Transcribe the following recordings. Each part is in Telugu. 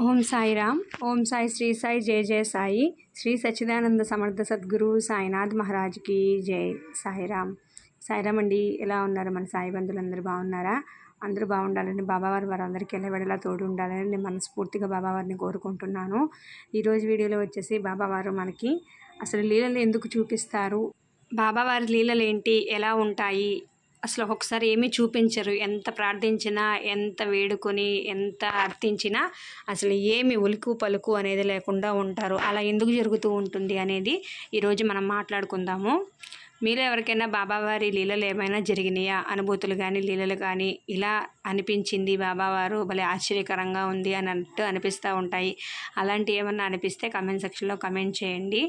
ఓం సాయిరామ్ ఓం సాయి శ్రీ సాయి జయ జయ సాయి. శ్రీ సచ్చిదానంద సమర్థ సద్గురు సాయినాథ్ మహారాజ్కి జై సాయిరామ్. సాయిరామ్ అండి ఎలా ఉన్నారు మన సాయి బంధువులందరూ బాగున్నారా? అందరూ బాగుండాలని బాబావారు వారందరికీ వెళ్ళవేళలా తోడు ఉండాలని నేను మనస్ఫూర్తిగా బాబావారిని కోరుకుంటున్నాను. ఈరోజు వీడియోలో వచ్చేసి బాబావారు మనకి అసలు లీలలు ఎందుకు చూపిస్తారు? బాబావారి లీలలు ఏంటి? ఎలా ఉంటాయి? అసలు ఒకసారి ఏమీ చూపించరు. ఎంత ప్రార్థించినా ఎంత వేడుకొని ఎంత అర్థించినా అసలు ఏమి ఉలుకు పలుకు అనేది లేకుండా ఉంటారు. అలా ఎందుకు జరుగుతూ ఉంటుంది అనేది ఈరోజు మనం మాట్లాడుకుందాము. మీరు ఎవరికైనా బాబావారి లీలలు ఏమైనా జరిగినాయా? అనుభూతులు కానీ లీలలు కానీ ఇలా అనిపించింది బాబావారు? భలే ఆశ్చర్యకరంగా ఉంది అన్నట్టు అనిపిస్తూ ఉంటాయి. అలాంటి ఏమన్నా అనిపిస్తే కమెంట్ సెక్షన్లో కమెంట్ చేయండి.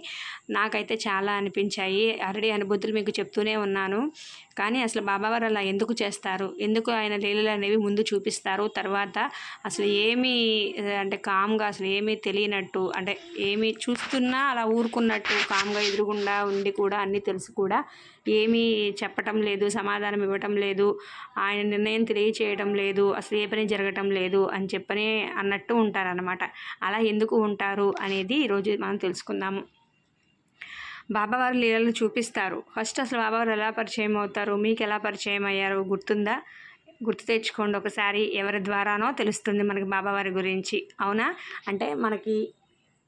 నాకైతే చాలా అనిపించాయి. ఆల్రెడీ అనుభూతులు మీకు చెప్తూనే ఉన్నాను. కానీ అసలు బాబావారు అలా ఎందుకు చేస్తారు? ఎందుకు ఆయన లీలలు అనేవి ముందు చూపిస్తారు? తర్వాత అసలు ఏమీ అంటే కామ్గా అసలు ఏమీ తెలియనట్టు అంటే ఏమీ చూస్తున్నా అలా ఊరుకున్నట్టు కామ్గా ఎదురుగుండా ఉండి కూడా అన్నీ తెలుసు కూడా ఏమీ చెప్పటం లేదు సమాధానం ఇవ్వటం లేదు ఆయన నిర్ణయం తెలియచేయటం లేదు అసలు ఏ పని జరగటం లేదు అని చెప్పనే అన్నట్టు ఉంటారనమాట అలా ఎందుకు ఉంటారు అనేది ఈరోజు మనం తెలుసుకుందాము. బాబావారు లీలలు చూపిస్తారు. ఫస్ట్ అసలు బాబావారు ఎలా పరిచయం అవుతారు? మీకు ఎలా పరిచయం అయ్యారు? గుర్తుందా? గుర్తు తెచ్చుకోండి ఒకసారి ఎవరి ద్వారానో తెలుస్తుంది మనకి బాబావారి గురించి. అవునా? అంటే మనకి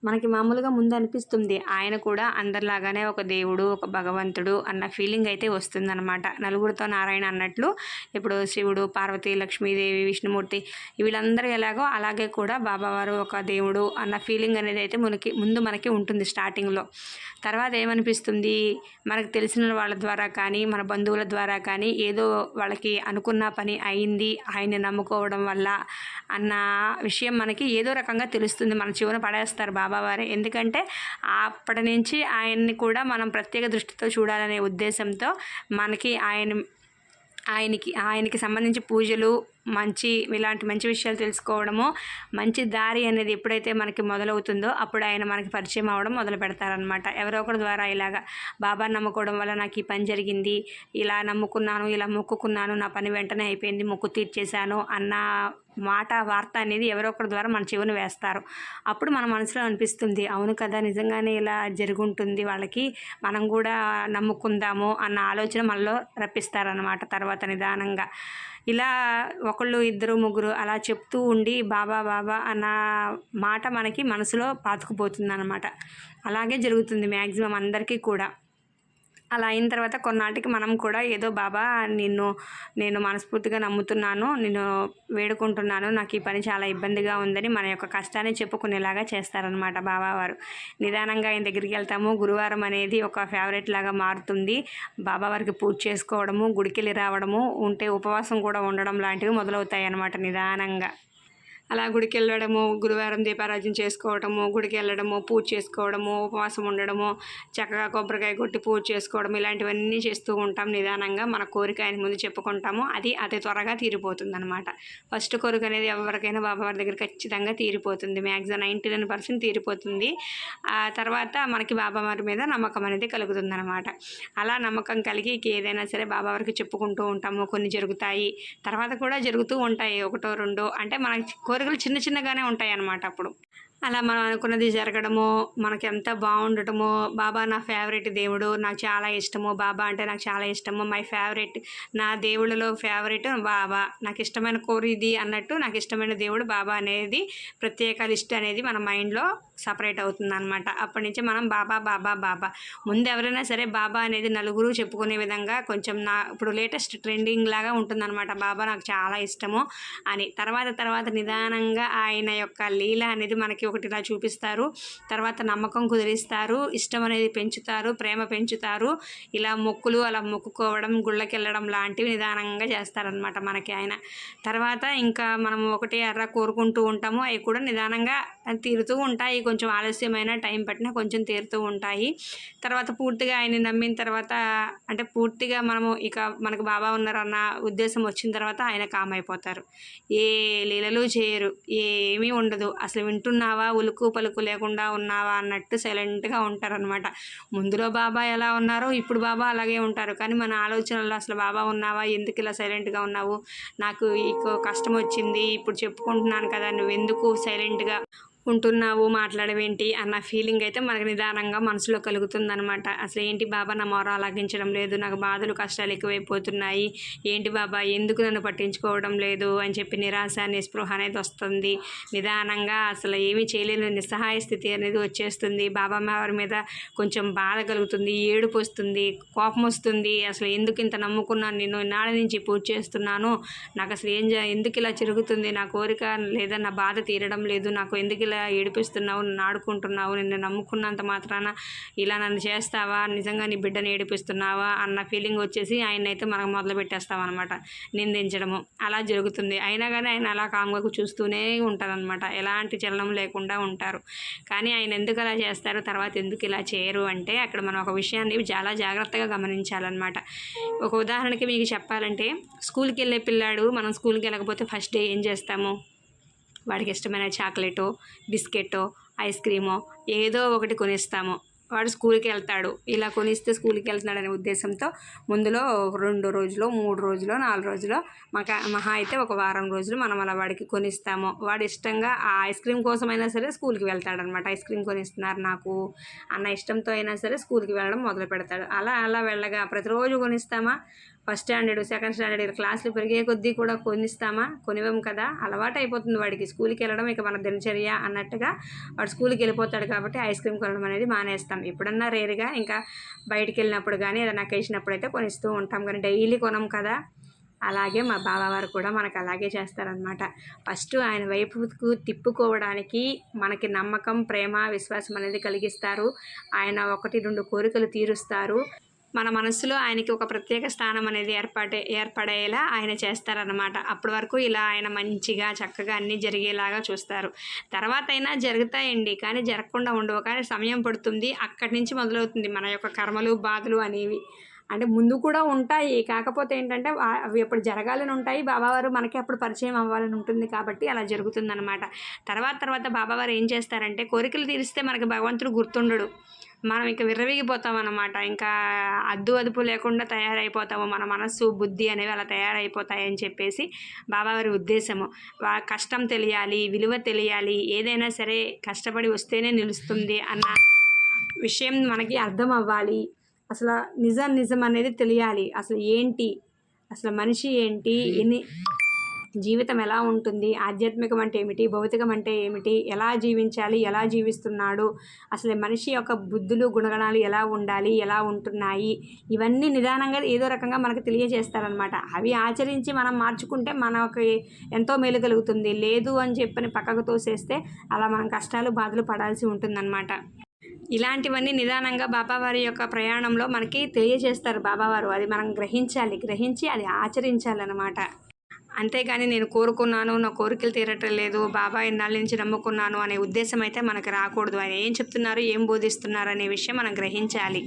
మనకి మామూలుగా ముందు అనిపిస్తుంది. ఆయన కూడా అందరిలాగానే ఒక దేవుడు ఒక భగవంతుడు అన్న ఫీలింగ్ అయితే వస్తుందన్నమాట. నలుగురితో నారాయణ అన్నట్లు ఇప్పుడు శివుడు పార్వతి లక్ష్మీదేవి విష్ణుమూర్తి వీళ్ళందరూ ఎలాగో అలాగే కూడా బాబావారు ఒక దేవుడు అన్న ఫీలింగ్ అనేది అయితే మనకి ముందు మనకి ఉంటుంది స్టార్టింగ్లో. తర్వాత ఏమనిపిస్తుంది? మనకు తెలిసిన వాళ్ళ ద్వారా కానీ మన బంధువుల ద్వారా కానీ ఏదో వాళ్ళకి అనుకున్న పని అయింది ఆయన్ని నమ్ముకోవడం వల్ల అన్న విషయం మనకి ఏదో రకంగా తెలుస్తుంది. మన చివర పడేస్తారు బాబా బాబావారే. ఎందుకంటే అప్పటి నుంచి ఆయన్ని కూడా మనం ప్రత్యేక దృష్టితో చూడాలనే ఉద్దేశంతో మనకి ఆయన ఆయనకి ఆయనకి సంబంధించి పూజలు మంచి ఇలాంటి మంచి విషయాలు తెలుసుకోవడము మంచి దారి అనేది ఎప్పుడైతే మనకి మొదలవుతుందో అప్పుడు ఆయన మనకి పరిచయం అవ్వడం మొదలు పెడతారనమాట ఎవరో ఒకరి ద్వారా ఇలాగా బాబా నమ్ముకోవడం వల్ల నాకు ఈ పని జరిగింది ఇలా నమ్ముకున్నాను ఇలా మొక్కుకున్నాను నా పని వెంటనే అయిపోయింది మొక్కు తీర్చేశాను అన్న మాట వార్త అనేది ఎవరో ఒకరి ద్వారా మన చెవిని వేస్తారు. అప్పుడు మన మనసులో అనిపిస్తుంది అవును కదా నిజంగానే ఇలా జరుగుంటుంది వాళ్ళకి మనం కూడా నమ్ముకుందాము అన్న ఆలోచన మనలో రప్పిస్తారనమాట తర్వాత నిదానంగా. ఇలా ఒకళ్ళు ఇద్దరు ముగ్గురు అలా చెప్తూ ఉండి బాబా బాబా అన్న మాట మనకి మనసులో పాతుకుపోతుంది అనమాట అలాగే జరుగుతుంది మ్యాక్సిమం అందరికీ కూడా. అలా అయిన తర్వాత కొన్నాటికి మనం కూడా ఏదో బాబా నిన్ను నేను మనస్ఫూర్తిగా నమ్ముతున్నాను నేను వేడుకుంటున్నాను నాకు ఈ పని చాలా ఇబ్బందిగా ఉందని మన యొక్క కష్టాన్ని చెప్పుకునేలాగా చేస్తారనమాట బాబావారు. నిదానంగా ఆయన దగ్గరికి వెళ్తాము. గురువారం అనేది ఒక ఫేవరెట్ లాగా మారుతుంది. బాబావారికి పూజ చేసుకోవడము గుడికెళ్ళి రావడము ఉంటే ఉపవాసం కూడా ఉండడం లాంటివి మొదలవుతాయి అన్నమాట నిదానంగా. అలా గుడికి వెళ్ళడము గురువారం దీపారాజన చేసుకోవడము గుడికి వెళ్ళడము పూజ చేసుకోవడము ఉపవాసం ఉండడము చక్కగా కొబ్బరికాయ కొట్టి పూజ చేసుకోవడం ఇలాంటివన్నీ చేస్తూ ఉంటాం నిదానంగా. మన కోరిక ఆయన ముందు చెప్పుకుంటాము. అది అతి త్వరగా తీరిపోతుంది అనమాట ఫస్ట్ కోరిక అనేది ఎవరికైనా బాబావారి దగ్గర ఖచ్చితంగా తీరిపోతుంది. మ్యాక్సిమం నైంటీ నైన్ పర్సెంట్ తీరిపోతుంది. ఆ తర్వాత మనకి బాబావారి మీద నమ్మకం అనేది కలుగుతుంది అనమాట అలా నమ్మకం కలిగి ఏదైనా సరే బాబావారికి చెప్పుకుంటూ ఉంటాము. కొన్ని జరుగుతాయి. తర్వాత కూడా జరుగుతూ ఉంటాయి. ఒకటో రెండో అంటే మనకి కోరికలు చిన్న చిన్నగానే ఉంటాయి అన్నమాట అప్పుడు. అలా మనం అనుకున్నది జరగడము మనకి ఎంత బాగుండటము బాబా నా ఫేవరెట్ దేవుడు నాకు చాలా ఇష్టము బాబా అంటే నాకు చాలా ఇష్టము మై ఫేవరెట్ నా దేవుళ్ళలో ఫేవరెట్ బాబా నాకు ఇష్టమైన కోరి ఇది అన్నట్టు నాకు ఇష్టమైన దేవుడు బాబా అనేది ప్రత్యేక లిస్ట్ అనేది మన మైండ్లో సపరేట్ అవుతుంది అనమాట అప్పటి నుంచి మనం బాబా బాబా బాబా. ముందు ఎవరైనా సరే బాబా అనేది నలుగురు చెప్పుకునే విధంగా కొంచెం నా ఇప్పుడు లేటెస్ట్ ట్రెండింగ్ లాగా ఉంటుందన్నమాట. బాబా నాకు చాలా ఇష్టము అని. తర్వాత తర్వాత నిదానంగా ఆయన యొక్క లీల అనేది మనకి ఒకటి ఇలా చూపిస్తారు. తర్వాత నమ్మకం కుదిరిస్తారు. ఇష్టం అనేది పెంచుతారు. ప్రేమ పెంచుతారు. ఇలా మొక్కులు అలా మొక్కుకోవడం గుళ్ళకి వెళ్ళడం లాంటివి నిదానంగా చేస్తారనమాట మనకి ఆయన. తర్వాత ఇంకా మనం ఒకటి ఎర్ర కోరుకుంటూ ఉంటాము. అవి కూడా నిదానంగా తీరుతూ ఉంటాయి. కొంచెం ఆలస్యమైన టైం పట్టినా కొంచెం తీరుతూ ఉంటాయి. తర్వాత పూర్తిగా ఆయన్ని నమ్మిన తర్వాత అంటే పూర్తిగా మనము ఇక మనకు బాబా ఉన్నారన్న ఉద్దేశం వచ్చిన తర్వాత ఆయన కామ్ అయిపోతారు ఏ లీలలు చేయరు. ఏమీ ఉండదు. అసలు వింటున్నావా? ఉన్నావా? ఉలుకు పలుకు లేకుండా ఉన్నావా? అన్నట్టు సైలెంట్గా ఉంటారనమాట ముందులో బాబా ఎలా ఉన్నారో ఇప్పుడు బాబా అలాగే ఉంటారు. కానీ మన ఆలోచనలో అసలు బాబా ఉన్నావా? ఎందుకు ఇలా సైలెంట్గా ఉన్నావు? నాకు ఈ కష్టం వచ్చింది ఇప్పుడు చెప్పుకుంటున్నాను కదా నువ్వు ఎందుకు సైలెంట్గా ఉంటున్నావు మాట్లాడవేంటి అన్న ఫీలింగ్ అయితే మనకు నిదానంగా మనసులో కలుగుతుందనమాట అసలు ఏంటి బాబా నా మొర అలాగించడం లేదు నాకు బాధలు కష్టాలు ఎక్కువైపోతున్నాయి. ఏంటి బాబా ఎందుకు నన్ను పట్టించుకోవడం లేదు అని చెప్పి నిరాశ నిస్పృహ అనేది వస్తుంది. నిదానంగా అసలు ఏమీ చేయలేని నిస్సహాయ స్థితి అనేది వచ్చేస్తుంది. బాబా వారి మీద కొంచెం బాధ కలుగుతుంది ఏడుపు వస్తుంది కోపం వస్తుంది. అసలు ఎందుకు ఇంత నమ్ముకున్నాను నేను ఇన్నాళ్ళ నుంచి పూజ చేస్తున్నాను నాకు అసలు ఏం ఎందుకు ఇలా జరుగుతుంది? నా కోరిక లేదా నా బాధ తీరడం లేదు నాకు ఎందుకు ఇలా ఏడిపిస్తున్నావు నన్ను ఆడుకుంటున్నావు నిన్ను నమ్ముకున్నంత మాత్రాన ఇలా నన్ను చేస్తావా నిజంగా నీ బిడ్డని ఏడిపిస్తున్నావా అన్న ఫీలింగ్ వచ్చేసి ఆయన అయితే మనం మొదలు పెట్టేస్తామన్నమాట నిందించడము. అలా జరుగుతుంది. అయినా కానీ ఆయన అలా కామ్గా చూస్తూనే ఉంటారనమాట ఎలాంటి చలనం లేకుండా ఉంటారు. కానీ ఆయన ఎందుకు అలా చేస్తారు తర్వాత ఎందుకు ఇలా చేయరు అంటే అక్కడ మనం ఒక విషయాన్ని చాలా జాగ్రత్తగా గమనించాలన్నమాట. ఒక ఉదాహరణకి మీకు చెప్పాలంటే స్కూల్కి వెళ్ళే పిల్లాడు మనం స్కూల్కి వెళ్ళకపోతే ఫస్ట్ డే ఏం చేస్తాము? వాడికి ఇష్టమైన చాక్లెటో బిస్కెట్టో ఐస్ క్రీమో ఏదో ఒకటి కొనిస్తాము. వాడు స్కూల్కి వెళ్తాడు. ఇలా కొనిస్తే స్కూల్కి వెళ్తున్నాడనే ఉద్దేశంతో ముందులో రెండు రోజులు మూడు రోజులు నాలుగు రోజులు మకా మహా అయితే ఒక వారం రోజులు మనం అలా వాడికి కొనిస్తాము. వాడు ఇష్టంగా ఆ ఐస్ క్రీమ్ కోసమైనా సరే స్కూల్కి వెళ్తాడనమాట. ఐస్ క్రీమ్ కొనిస్తున్నారు నాకు అన్న ఇష్టంతో అయినా సరే స్కూల్కి వెళ్ళడం మొదలు పెడతాడు. అలా అలా వెళ్ళగా ప్రతిరోజు కొనిస్తామా? ఫస్ట్ స్టాండర్డ్ సెకండ్ స్టాండర్డ్ ఇలా క్లాసులు పెరిగే కొద్దీ కూడా కొనిస్తామా? కొనివ్వం కదా. అలవాటు అయిపోతుంది వాడికి. స్కూల్కి వెళ్ళడం ఇక మన దినచర్య అన్నట్టుగా వాడు స్కూల్కి వెళ్ళిపోతాడు కాబట్టి ఐస్ క్రీమ్ కొనడం అనేది మానేస్తాం. ఎప్పుడన్నా రేరుగా ఇంకా బయటికి వెళ్ళినప్పుడు కానీ ఏదైనా అకేసినప్పుడు అయితే కొనిస్తూ ఉంటాం. కానీ డైలీ కొనం కదా. అలాగే మా బాబావారు కూడా మనకు అలాగే చేస్తారనమాట ఫస్ట్ ఆయన వైపుకు తిప్పుకోవడానికి మనకి నమ్మకం ప్రేమ విశ్వాసం అనేది కలిగిస్తారు. ఆయన ఒకటి రెండు కోరికలు తీరుస్తారు. మన మనసులో ఆయనకి ఒక ప్రత్యేక స్థానం అనేది ఏర్పాటే ఏర్పడేలా ఆయన చేస్తారనమాట అప్పటి వరకు ఇలా ఆయన మంచిగా చక్కగా అన్నీ జరిగేలాగా చూస్తారు. తర్వాత అయినా జరుగుతాయండి కానీ జరగకుండా ఉండవు. కానీ సమయం పడుతుంది అక్కడి నుంచి మొదలవుతుంది మన యొక్క కర్మలు బాధలు అనేవి. అంటే ముందు కూడా ఉంటాయి. కాకపోతే ఏంటంటే అవి ఎప్పుడు జరగాలని ఉంటాయి. బాబావారు మనకి అప్పుడు పరిచయం అవ్వాలని ఉంటుంది కాబట్టి అలా జరుగుతుందన్నమాట. తర్వాత తర్వాత బాబావారు ఏం చేస్తారంటే కోరికలు తీరిస్తే మనకి భగవంతుడు గుర్తుండడు. మనం ఇంకా విర్రవీగిపోతాం అన్నమాట ఇంకా అద్దు అదుపు లేకుండా తయారైపోతాము. మన మనస్సు బుద్ధి అనేవి అలా తయారైపోతాయని చెప్పేసి బాబావారి ఉద్దేశము. కష్టం తెలియాలి విలువ తెలియాలి ఏదైనా సరే కష్టపడి వస్తేనే నిలుస్తుంది అన్న విషయం మనకి అర్థం అవ్వాలి అసలు నిజం నిజం అనేది తెలియాలి. అసలు ఏంటి? అసలు మనిషి ఏంటి? ఎన్ని జీవితం ఎలా ఉంటుంది? ఆధ్యాత్మికం అంటే ఏమిటి? భౌతికం అంటే ఏమిటి? ఎలా జీవించాలి? ఎలా జీవిస్తున్నాడు? అసలు మనిషి యొక్క బుద్ధులు గుణగణాలు ఎలా ఉండాలి? ఎలా ఉంటున్నాయి? ఇవన్నీ నిదానంగా ఏదో రకంగా మనకు తెలియజేస్తారనమాట అవి ఆచరించి మనం మార్చుకుంటే మనకి ఎంతో మేలు కలుగుతుంది. లేదు అని చెప్పని పక్కకు తోసేస్తే అలా మనం కష్టాలు బాధలు పడాల్సి ఉంటుందన్నమాట. ఇలాంటివన్నీ నిదానంగా బాబావారి యొక్క ప్రయాణంలో మనకి తెలియజేస్తారు బాబావారు. అది మనం గ్రహించాలి గ్రహించి అది ఆచరించాలన్నమాట. అంతేగాని నేను కోరుకున్నాను నా కోరికలు తీరటం లేదు బాబా ఇన్నాళ్ళ నుంచి నమ్ముకున్నాను అనే ఉద్దేశం అయితే మనకు రాకూడదు. ఆయన ఏం చెప్తున్నారు ఏం బోధిస్తున్నారు అనే విషయం మనం గ్రహించాలి.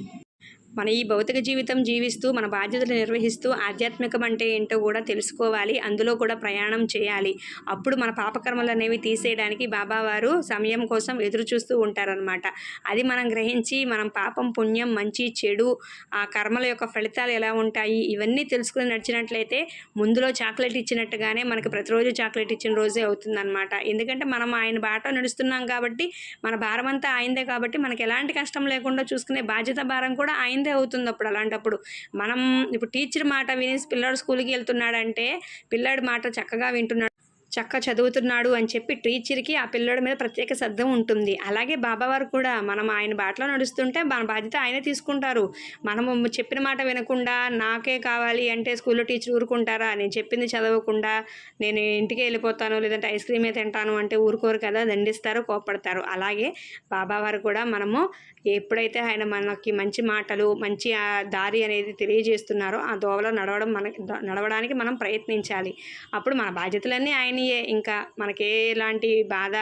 మన ఈ భౌతిక జీవితం జీవిస్తూ మన బాధ్యతలు నిర్వహిస్తూ ఆధ్యాత్మికం అంటే ఏంటో కూడా తెలుసుకోవాలి. అందులో కూడా ప్రయాణం చేయాలి. అప్పుడు మన పాపకర్మలు అనేవి తీసేయడానికి బాబావారు సమయం కోసం ఎదురు చూస్తూ ఉంటారనమాట అది మనం గ్రహించి మనం పాపం పుణ్యం మంచి చెడు ఆ కర్మల యొక్క ఫలితాలు ఎలా ఉంటాయి ఇవన్నీ తెలుసుకుని నడిచినట్లయితే ముందులో చాక్లెట్ ఇచ్చినట్టుగానే మనకి ప్రతిరోజు చాక్లెట్ ఇచ్చిన రోజే అవుతుందన్నమాట. ఎందుకంటే మనం ఆయన బాట నడుస్తున్నాం కాబట్టి మన భారం అంతా ఆయనదే కాబట్టి మనకి ఎలాంటి కష్టం లేకుండా చూసుకునే బాధ్యత భారం కూడా ఆయనదే అవుతుంది అప్పుడు అలాంటప్పుడు మనం ఇప్పుడు టీచర్ మాట విని పిల్లాడు స్కూల్కి వెళ్తున్నాడంటే పిల్లాడి మాట చక్కగా వింటున్నాడు. చక్క చదువుతున్నాడు అని చెప్పి టీచర్కి ఆ పిల్లడి మీద ప్రత్యేక శ్రద్ధ ఉంటుంది. అలాగే బాబావారు కూడా మనం ఆయన బాటలో నడుస్తుంటే మన బాధ్యత ఆయనే తీసుకుంటారు. మనము చెప్పిన మాట వినకుండా నాకే కావాలి అంటే స్కూల్లో టీచర్ ఊరుకుంటారా? నేను చెప్పింది చదవకుండా నేను ఇంటికి వెళ్ళిపోతాను లేదంటే ఐస్ క్రీమే తింటాను అంటే ఊరుకోరు కదా? దండిస్తారు కోపడతారు అలాగే బాబావారు కూడా మనము ఎప్పుడైతే ఆయన మనకి మంచి మాటలు మంచి దారి అనేది తెలియజేస్తున్నారో ఆ దోవలో నడవడం మన నడవడానికి మనం ప్రయత్నించాలి. అప్పుడు మన బాధ్యతలన్నీ ఆయన హ్యాపీయే ఇంకా మనకి ఎలాంటి బాధ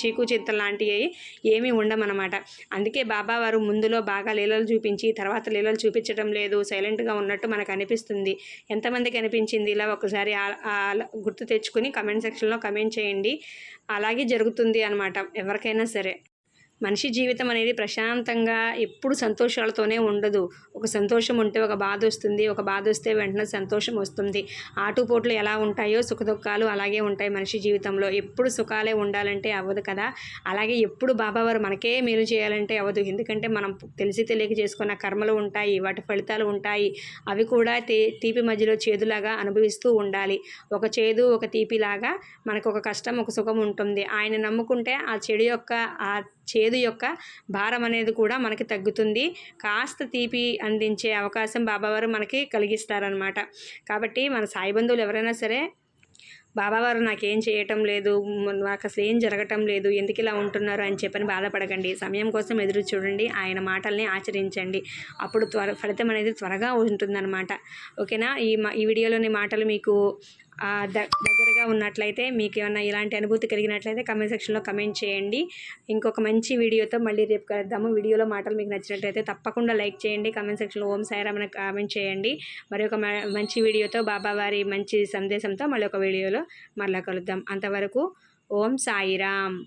చీకు చింతలు లాంటివి ఏమీ ఉండమన్నమాట. అందుకే బాబా వారు ముందులో బాగా లీలలు చూపించి తర్వాత లీలలు చూపించడం లేదు సైలెంట్గా ఉన్నట్టు మనకు అనిపిస్తుంది. ఎంతమందికి అనిపించింది? ఇలా ఒకసారి గుర్తు తెచ్చుకుని కమెంట్ సెక్షన్లో కమెంట్ చేయండి. అలాగే జరుగుతుంది అనమాట ఎవరికైనా సరే. మనిషి జీవితం అనేది ప్రశాంతంగా ఎప్పుడు సంతోషాలతోనే ఉండదు. ఒక సంతోషం ఉంటే ఒక బాధ వస్తుంది. ఒక బాధ వస్తే వెంటనే సంతోషం వస్తుంది. ఆటుపోట్లు ఎలా ఉంటాయో సుఖదుఖాలు అలాగే ఉంటాయి మనిషి జీవితంలో. ఎప్పుడు సుఖాలే ఉండాలంటే అవ్వదు కదా. అలాగే ఎప్పుడు బాబావారు మనకే మేలు చేయాలంటే అవ్వదు. ఎందుకంటే మనం తెలిసి తెలియక చేసుకున్న కర్మలు ఉంటాయి. వాటి ఫలితాలు ఉంటాయి. అవి కూడా తీ తీపి మధ్యలో చేదులాగా అనుభవిస్తూ ఉండాలి. ఒక చేదు ఒక తీపిలాగా మనకు ఒక కష్టం ఒక సుఖం ఉంటుంది. ఆయన నమ్ముకుంటే ఆ చెడు యొక్క ఆ చేదు యొక్క భారం అనేది కూడా మనకి తగ్గుతుంది. కాస్త తీపి అందించే అవకాశం బాబావారు మనకి కలిగిస్తారనమాట కాబట్టి మన సాయి బంధువులు ఎవరైనా సరే బాబావారు నాకేం చేయటం లేదు నాకు అసలు ఏం జరగటం లేదు ఎందుకు ఇలా ఉంటున్నారు? అని చెప్పని బాధపడకండి. సమయం కోసం ఎదురు చూడండి. ఆయన మాటల్ని ఆచరించండి. అప్పుడు త్వర ఫలితం అనేది త్వరగా ఉంటుందన్నమాట. ఓకేనా? ఈ మా ఈ వీడియోలోని మాటలు మీకు దగ్గరగా ఉన్నట్లయితే మీకు ఏమైనా ఇలాంటి అనుభూతి కలిగినట్లయితే కమెంట్ సెక్షన్లో కమెంట్ చేయండి. ఇంకొక మంచి వీడియోతో మళ్ళీ రేపు కలుద్దాము. వీడియోలో మాటలు మీకు నచ్చినట్లయితే తప్పకుండా లైక్ చేయండి. కమెంట్ సెక్షన్లో ఓం సాయిరామని కామెంట్ చేయండి. మరి ఒక మంచి వీడియోతో బాబావారి మంచి సందేశంతో మళ్ళీ ఒక వీడియోలో మరలా కలుద్దాం. అంతవరకు ఓం సాయిరామ్.